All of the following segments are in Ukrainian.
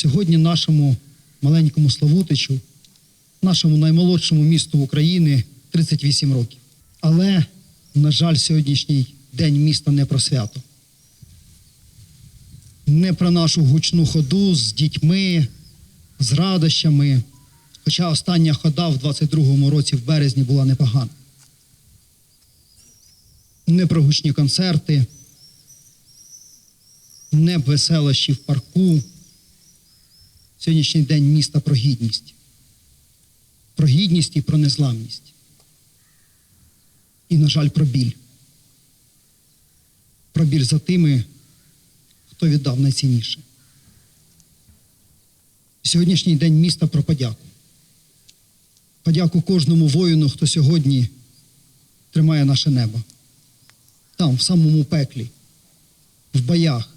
Сьогодні нашому маленькому Славутичу, нашому наймолодшому місту України 38 років. Але, на жаль, сьогоднішній день міста не про свято. Не про нашу гучну ходу з дітьми, з радощами. Хоча остання хода в 22-му році в березні була непогана. Не про гучні концерти, не веселощі в парку. Сьогоднішній день міста про гідність. Про гідність і про незламність. І, на жаль, про біль. Про біль за тими, хто віддав найцінніше. Сьогоднішній день міста про подяку. Подяку кожному воїну, хто сьогодні тримає наше небо. Там, в самому пеклі, в боях,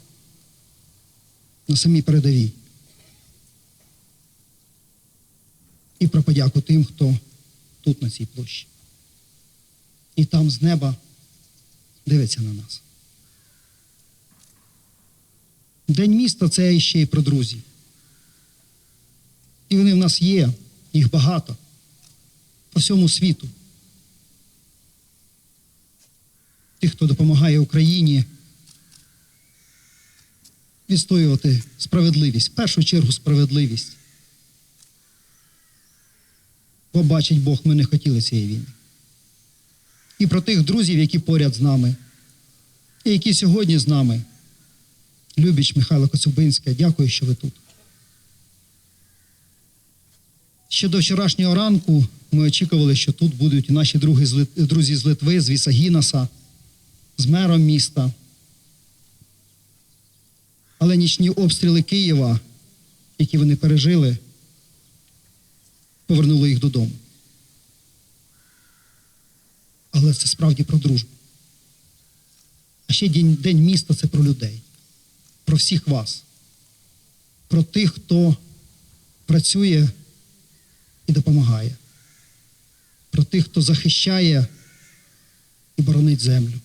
на самій передовій. І про подяку тим, хто тут, на цій площі. І там з неба дивиться на нас. День міста це ще й про друзів. І вони в нас є, їх багато по всьому світу. Тих, хто допомагає Україні відстоювати справедливість, в першу чергу справедливість. Бо бачить Бог, ми не хотіли цієї війни. І про тих друзів, які поряд з нами, і які сьогодні з нами. Любіч Михайло Коцюбинська, дякую, що ви тут. Ще до вчорашнього ранку ми очікували, що тут будуть наші друзі з Литви, з Вісагінаса, з мером міста. Але нічні обстріли Києва, які вони пережили, повернули їх додому. Але це справді про дружбу. А ще день, день міста це про людей, про всіх вас, про тих, хто працює і допомагає, про тих, хто захищає і боронить землю,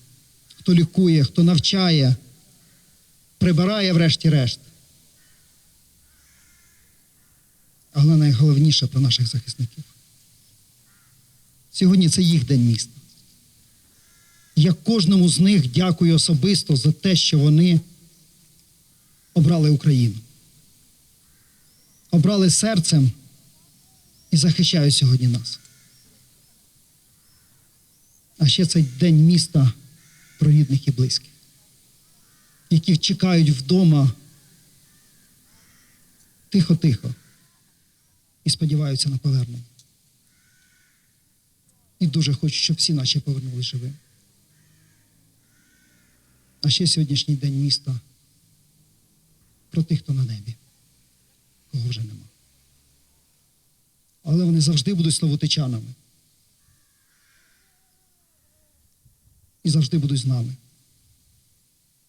хто лікує, хто навчає, прибирає врешті-решт. Але найголовніше про наших захисників. Сьогодні це їх день міста. Я кожному з них дякую особисто за те, що вони обрали Україну. Обрали серцем і захищають сьогодні нас. А ще цей день міста про рідних і близьких, які чекають вдома тихо-тихо і сподіваються на повернення. І дуже хочу, щоб всі наші повернули живими. А ще сьогоднішній день міста про тих, хто на небі, кого вже нема. Але вони завжди будуть славутичанами. І завжди будуть з нами.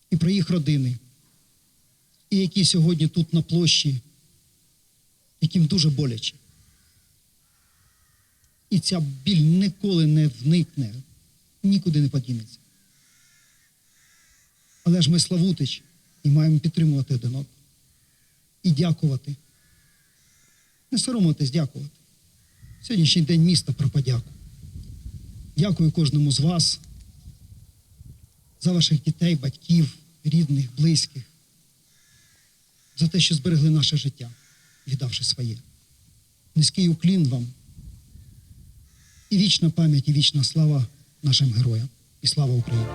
І про їх родини, і які сьогодні тут на площі, яким дуже боляче. І ця біль ніколи не вникне, нікуди не подінеться. Але ж ми Славутич і маємо підтримувати один одного. І дякувати. Не соромитись, дякувати. Сьогоднішній день міста про подяку. Дякую кожному з вас за ваших дітей, батьків, рідних, близьких, за те, що зберегли наше життя, віддавши своє. Низький уклін вам. І вічна пам'ять, і вічна слава нашим героям. І слава Україні!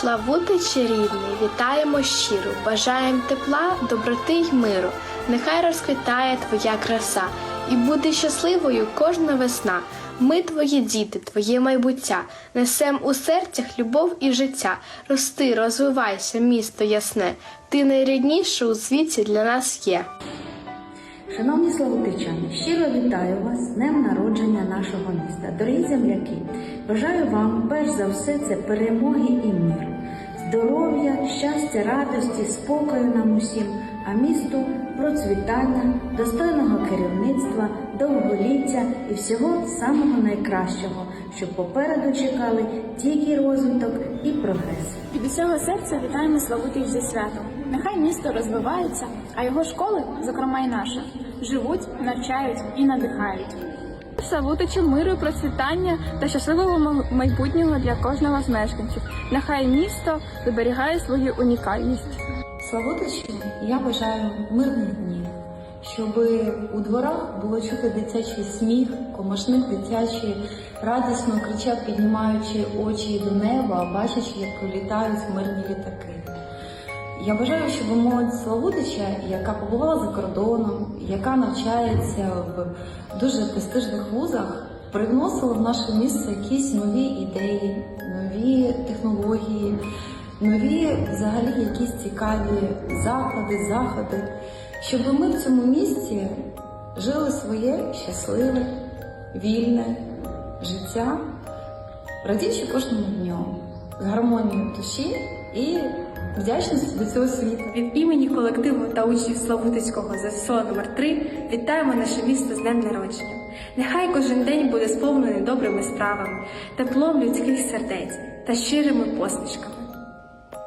Славутичі рідний, вітаємо щиро, бажаєм тепла, доброти й миру. Нехай розквітає твоя краса, і буде щасливою кожна весна. Ми твої діти, твоє майбуття, несем у серцях любов і життя. Рости, розвивайся, місто ясне. Ти найрідніше у світі для нас є. Шановні славутичани, щиро вітаю вас з днем народження нашого міста. Дорогі земляки, бажаю вам перш за все це перемоги і миру, здоров'я, щастя, радості, спокою нам усім, а місту процвітання, достойного керівництва, довголіття і всього самого найкращого, щоб попереду чекали тільки розвиток і прогрес. Від усього серця вітаємо Славутич зі святом. Нехай місто розвивається, а його школи, зокрема і наша, живуть, навчають і надихають. Славутичу миру, процвітання та щасливого майбутнього для кожного з мешканців. Нехай місто зберігає свою унікальність. Славутичу я бажаю мирних днів, щоб у дворах було чути дитячий сміх, комашник дитячий, радісно кричать, піднімаючи очі до неба, бачачи, як пролітають мирні літаки. Я бажаю, щоб молодь Славутича, яка побувала за кордоном, яка навчається в дуже престижних вузах, привносила в наше місто якісь нові ідеї, нові технології, нові взагалі якісь цікаві заклади, заходи, щоб ми в цьому місті жили своє щасливе, вільне життя, радіючи кожному дню, з гармонією душі і вдячністю до цього світу. Від імені колективу та учнів Славутицького ЗСО номер 3 вітаємо наше місто з днем народження. Нехай кожен день буде сповнений добрими справами, теплом людських сердець та щирими посмішками.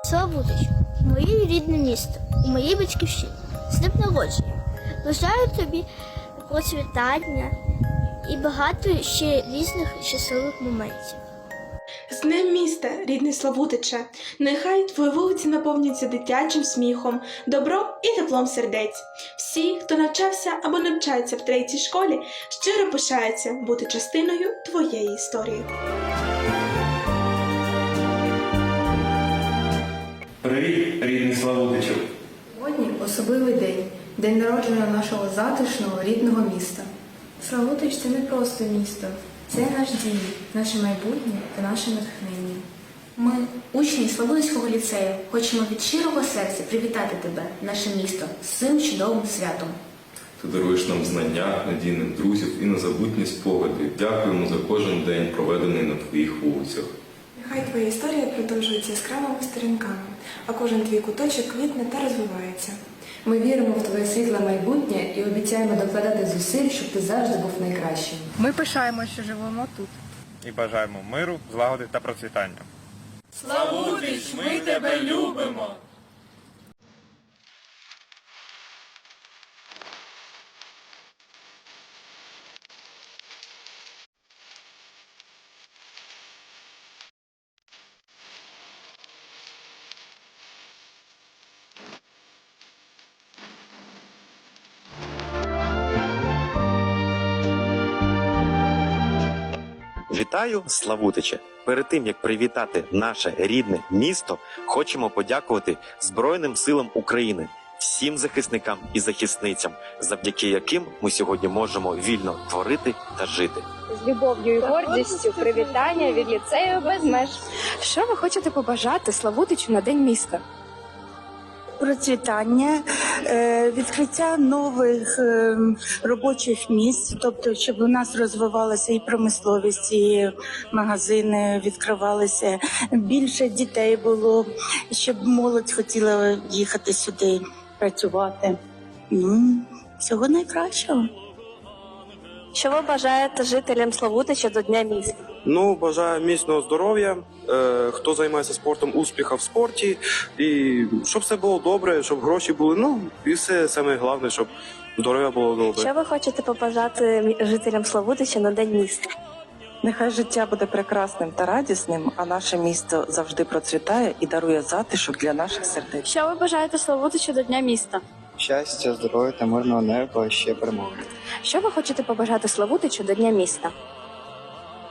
Славутич, моє рідне місто, у моїй батьківщині, з днем народження. Бажаю тобі процвітання і багато ще різних щасливих моментів. З днем міста, рідний Славутиче, нехай твої вулиці наповнюються дитячим сміхом, добром і теплом сердець. Всі, хто навчався або навчається в третій школі, щиро пишаються бути частиною твоєї історії. Привіт, рідний Славутичу! Сьогодні особливий день, день народження нашого затишного рідного міста. Славутич це не просто місто, це наш дім, наше майбутнє та наше натхнення. Ми, учні Славутського ліцею, хочемо від щирого серця привітати тебе, наше місто, з цим чудовим святом. Ти даруєш нам знання, надійних друзів і незабутні спогади. Дякуємо за кожен день, проведений на твоїх вулицях. Нехай твоя історія продовжується яскравими сторінками, а кожен твій куточок квітне та розвивається. Ми віримо в твоє світле майбутнє і обіцяємо докладати зусиль, щоб ти завжди був найкращим. Ми пишаємо, що живемо тут. і бажаємо миру, злагоди та процвітання. Вітаю, Славутиче! Перед тим як привітати наше рідне місто, хочемо подякувати Збройним силам України, всім захисникам і захисницям, завдяки яким ми сьогодні можемо вільно творити та жити. З любов'ю і гордістю привітання від ліцею без меж. Що ви хочете побажати Славутичу на день міста? процвітання, відкриття нових е, робочих місць, тобто, щоб у нас розвивалася і промисловість, і магазини відкривалися, більше дітей було, щоб молодь хотіла їхати сюди працювати. Ну, всього найкращого. Що ви бажаєте жителям Славутича до Дня міста? Ну, бажаю міцного здоров'я, е, хто займається спортом, успіха в спорті, і щоб все було добре, щоб гроші були. Ну і все саме головне, щоб здоров'я було добре. Що ви хочете побажати жителям Славутича на день міста? Нехай життя буде прекрасним та радісним, а наше місто завжди процвітає і дарує затишок для наших сердець. Що ви бажаєте Славутичу до Дня міста? Щастя, здоров'я та мирного неба ще перемоги. Що ви хочете побажати Славутичу до Дня міста?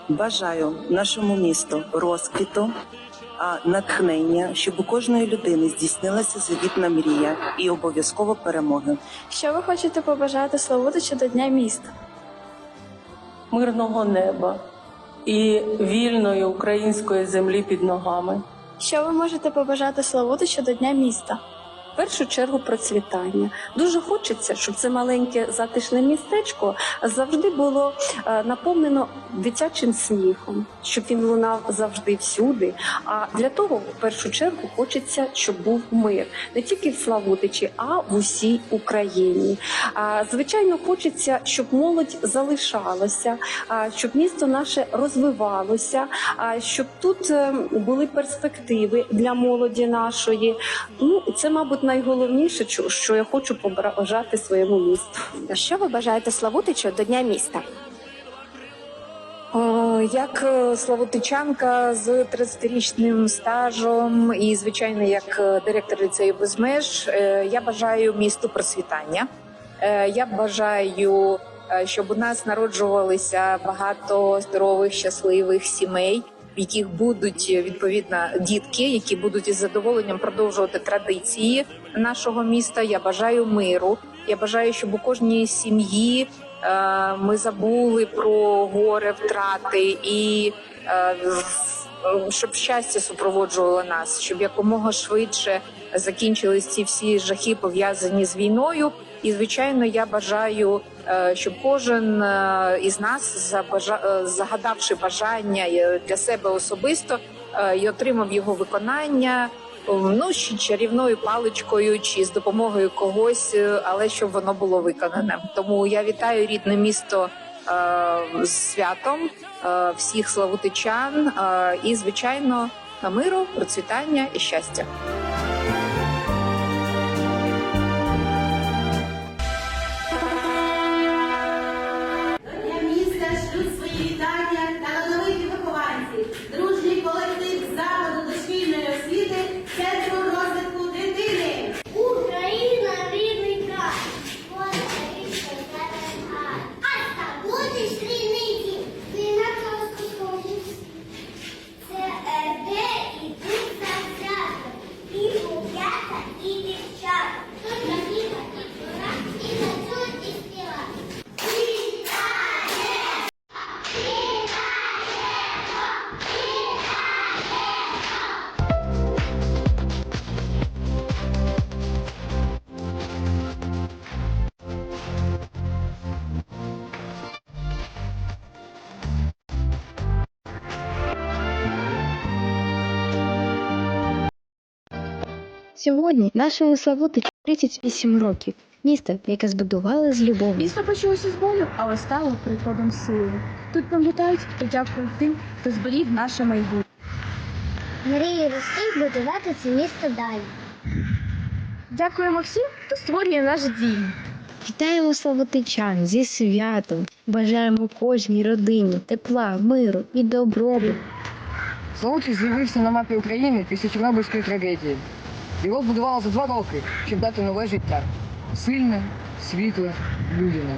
Бажаю нашому місту розквіту, а натхнення, щоб у кожної людини здійснилася завітна мрія і обов'язково перемоги. Що ви хочете побажати Славутичу до Дня міста? Мирного неба і вільної української землі під ногами. Що ви можете побажати Славутичу до Дня міста? В першу чергу процвітання. Дуже хочеться, щоб це маленьке затишне містечко завжди було е, наповнено дитячим сміхом, щоб він лунав завжди всюди. А для того, в першу чергу, хочеться, щоб був мир не тільки в Славутичі, а в усій Україні. Звичайно, хочеться, щоб молодь залишалася, щоб місто наше розвивалося, щоб тут е, були перспективи для молоді нашої. Ну, це, мабуть, найголовніше, що- я хочу побажати своєму місту. Що ви бажаєте Славутичу до Дня міста? Як е, славутичанка з 30-річним стажем і, звичайно, як е, директор ліцею без меж, е, я бажаю місту процвітання. Я бажаю, щоб у нас народжувалися багато здорових, щасливих сімей, яких будуть е, відповідно дітки, які будуть із задоволенням продовжувати традиції нашого міста. Я бажаю миру. Я бажаю, щоб у кожній сім'ї е, ми забули про горе, втрати і е, щоб щастя супроводжувало нас, щоб якомога швидше закінчились ці всі жахи пов'язані з війною. І звичайно, я бажаю, е, щоб кожен е, із нас, е, загадавши бажання для себе особисто, і отримав його виконання. Ну, чи чарівною паличкою, чи з допомогою когось, але щоб воно було виконане. Тому я вітаю рідне місто з святом всіх славутичан і, звичайно, на миру, процвітання і щастя. Сьогодні нашому Славутичу 38 років. Місто, яке збудували з любов'ю. Місто почалося з болю, але стало прикладом сили. Тут пам'ятають і дякують тим, хто зберіг наше майбутнє. Мрії рости будувати це місто далі. Дякуємо всім, хто створює наш дім. Вітаємо славутичан зі святом. Бажаємо кожній родині тепла, миру і добробуту. Славутич з'явився на мапі України після Чорнобильської трагедії. Його будували за два роки, щоб дати нове життя. Сильне, світле, людяне.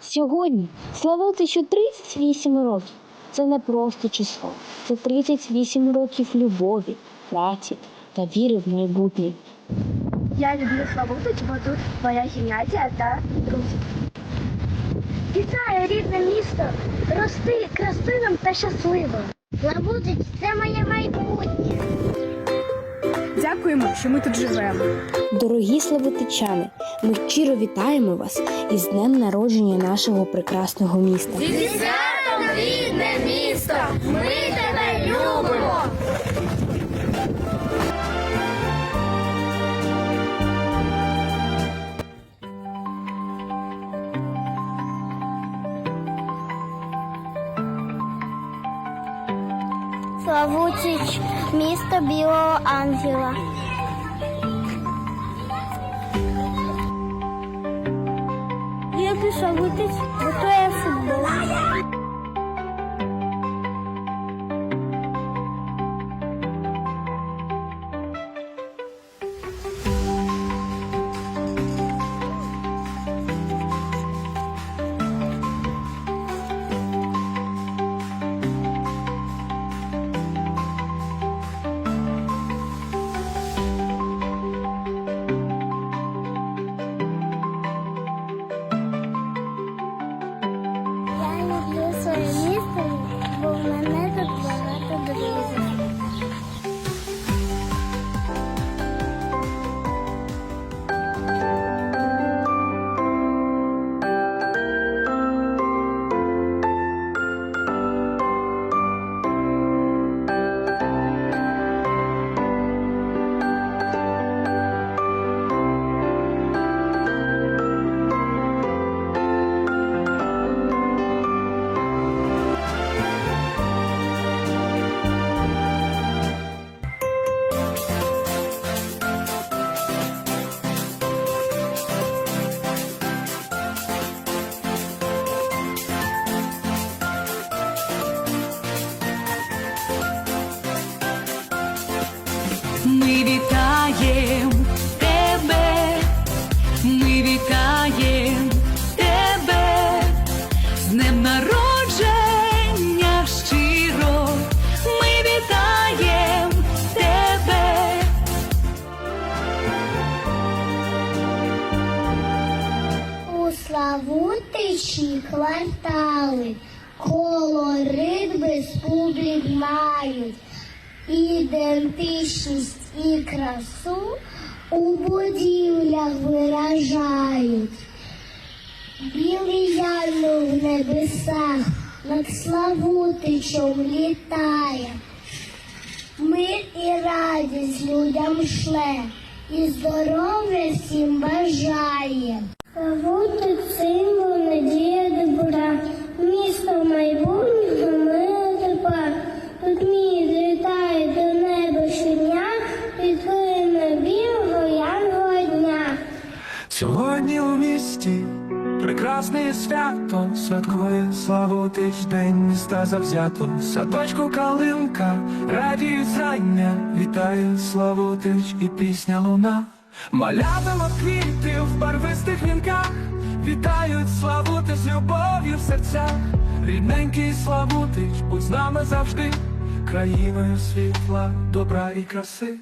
Сьогодні Славутичу 38 років. Це не просто число. Це 38 років любові, праці та віри в майбутнє. Я люблю Славутич, бо тут моя гімназія та друзі. Вітаю, рідне місто! Рости красивим та щасливим. Славутич – це моє майбутнє. Дякуємо, що ми тут живемо. Дорогі славутичани, ми щиро вітаємо вас із днем народження нашого прекрасного міста. Зі святом, рідне місто! Ми 去了。Славутичі квартали колорит без публік мають, ідентичність і красу у будівлях виражають. Білий янур в небесах над Славутичем літає. Мир і радість людям шле, і здоров'я всім бажає. Прекрасне свято, святкує Славутич, день міста завзято. Садочку калинка, радіють зрання, вітає Славутич і пісня луна. Малятимо квіти в барвистих вінках, вітають Славутич з любов'ю в серцях. Рідненький Славутич, будь з нами завжди, країною світла, добра і краси.